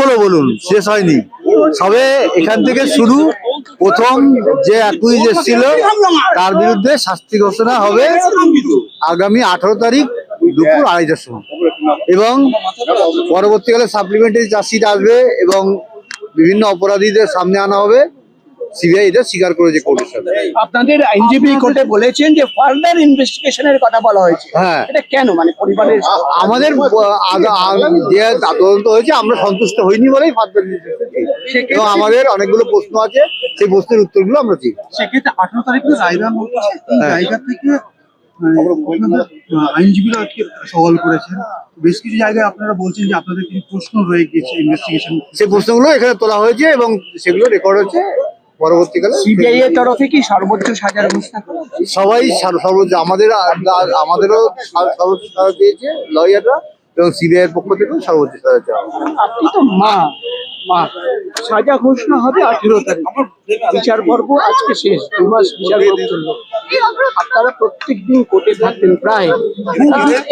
হলো বলুন, শেষ হয়নি। সবে এখান থেকে শুরু, প্রথম যে অ্যাকুইজ এসেছিল, তার বিরুদ্ধে শাস্তি ঘোষণা হবে আগামী আঠারো তারিখ দুপুর আড়াইটার সময়। এবং পরবর্তীকালে সাপ্লিমেন্টারি চাষিরা আসবে এবং বিভিন্ন অপরাধীদের সামনে আনা হবে। সিবিআই এটা স্বীকার করেছে কোর্টের সাথে আপনাদের আইনজীবী কোর্টে বলেছেন যে ফার্দার ইনভেস্টিগেশনের কথা বলা হয়েছে। হ্যাঁ। এটা কেন? মানে পরিবারের আমাদের যে তদন্ত হয়েছে আমরা সন্তুষ্ট হইনি বলেই ফার্দার এবং আমাদের অনেকগুলো প্রশ্ন আছে সেই প্রশ্নের উত্তরগুলো আমরা দিই। সেক্ষেত্রে আঠারো তারিখে রায়দান হচ্ছে হ্যাঁ। জায়গা থেকে আইনজীবীরা আজকে সওয়াল করেছেন। বেশ কিছু জায়গায় আপনারা বলছেন যে আপনাদের কিছু প্রশ্ন রয়ে গেছে ইনভেস্টিগেশন সেই প্রশ্নগুলো এখানে তোলা হয়েছে এবং সেগুলো রেকর্ড হচ্ছে। পরবর্তীকালে সিবিআই এর তরফে কি সর্বোচ্চ সাজার ব্যবস্থা সবাই সার- সর্বোচ্চ আমাদের আমাদেরও সার- সর্বোচ্চ সাজা দিয়েছে লয়াররা এবং সিবিআই এর পক্ষ থেকেও সর্বোচ্চ সাজা চাওয়া আপনি তো মা মা। সাজা ঘোষণা হবে আঠেরো তারিখ। বিচার পর্ব আজকে শেষ দু মাস বিচার পর্ব চলল আপনারা প্রত্যেক দিন কোর্টে থাকতেন প্রায়।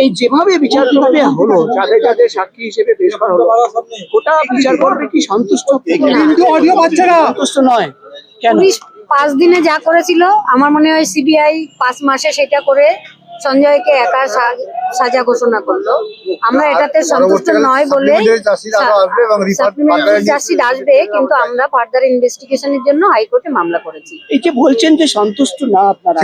এই যেভাবে বিচার পর্বে হলো যাদের যাদের সাক্ষী হিসেবে পেশ করা হলো গোটা বিচার পর্বে কি সন্তুষ্ট? অডিও পাচ্ছে না। সন্তুষ্ট নয়। পুলিশ পাঁচ দিনে যা করেছিল আমার মনে হয় সিবিআই পাঁচ মাসে সেটা করে সঞ্জয়কে একা সা- সাজা ঘোষণা করল। আমরা এটাতে সন্তুষ্ট নয় বলে আরও আসবে কিন্তু আমরা ফার্দার ইনভেস্টিগেশনের জন্য হাইকোর্টে মামলা করেছি। এই যে বলছেন যে সন্তুষ্ট না আপনারা?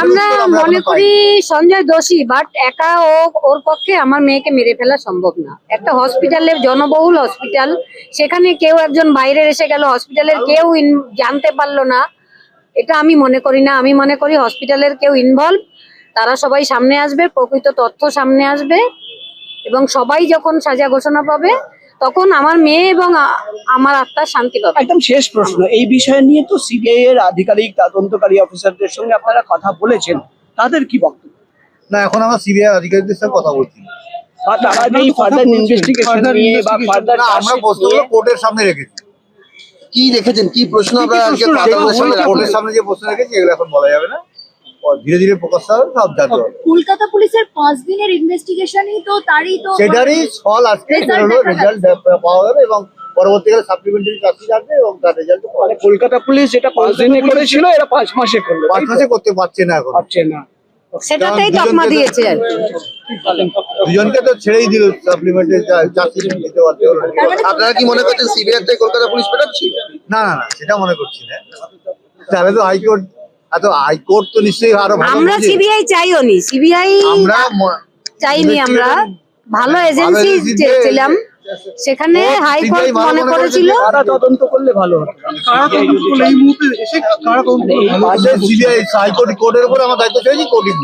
আমরা মনে করি সঞ্জয় দোষী বাট একা ও ওর পক্ষে আমার মেয়েকে মেরে ফেলা সম্ভব না। একটা হসপিটালের জনবহুল হসপিটাল সেখানে কেউ একজন বাইরের এসে গেল হসপিটালের কেউ ইন- জানতে পারল না। এটা আমি মনে করি না। আমি মনে করি হসপিটালের কেউ ইনভলভ তারা সবাই সামনে আসবে প্রকৃত তথ্য সামনে আসবে এবং সবাই যখন সাজা ঘোষণা পাবে তখন আমার মেয়ে এবং আমার আত্মার শান্তি পাবে। একদম শেষ প্রশ্ন। এই বিষয় নিয়ে তো সিবিআই এর আধিকারিক তদন্তকারী অফিসারদের সঙ্গে আপনারা কথা বলেছেন। তাদের কি বক্তব্য? না এখন আমরা সিবিআই আধিকারিকদের সাথে কথা বলছি। বা তারা যে ফার্দার ইনভেস্টিগেশন নিয়ে বা ফার্দার আমরা প্রশ্নগুলো কোর্টের সামনে রেখেছি। কি রেখেছেন কি প্রশ্ন আপনারা আজকে প্রশ্ন সামনে রাখবেন? সামনে যে প্রশ্ন রেখেছি এগুলো এখন বলা যাবে না। ধীরে ধীরে প্রকাশ হবে সব জানতে কলকাতা পুলিশের পাঁচ দিনের ইনভেস্টিগেশনই তো তারই তো সেটারই ফল আজকে বেরোলো রেজাল্ট পাওয়া যাবে এবং পরবর্তীকালে সাপ্লিমেন্টারি চাকরি আসবে এবং তার রেজাল্ট মানে কলকাতা পুলিশ যেটা পাঁচ দিনে করেছিল এরা পাঁচ মাসে করল পাঁচ মাসে করতে পারছে না এখন। পারছে না। সেটাতেই তকমা দিয়েছে আর দুজনকে তো ছেড়েই দিল চাকরি দিতে পারতে আপনারা কি মনে করছেন সিবিআই থেকে কলকাতা পুলিশ পেটাচ্ছি না না না সেটা মনে করছি না। তাহলে তো হাইকোর্ট এত হাইকোর্ট তো নিশ্চয়ই আরও ভালো আমরা সিবিআই চাইও নি। সিবিআই আমরা চাইনি আমরা। ভালো এজেন্সি চেয়েছিলাম সেখানে কোর্ট হাইকোর্ট ভালো মনে করেছিল। তদন্ত করলে ভালো হতো? কারা এই মুহূর্তে এসে তদন্ত সিবিআই হাইকোর্ট কোর্টের উপর আমার দায়িত্ব চেয়েছি কোর্টই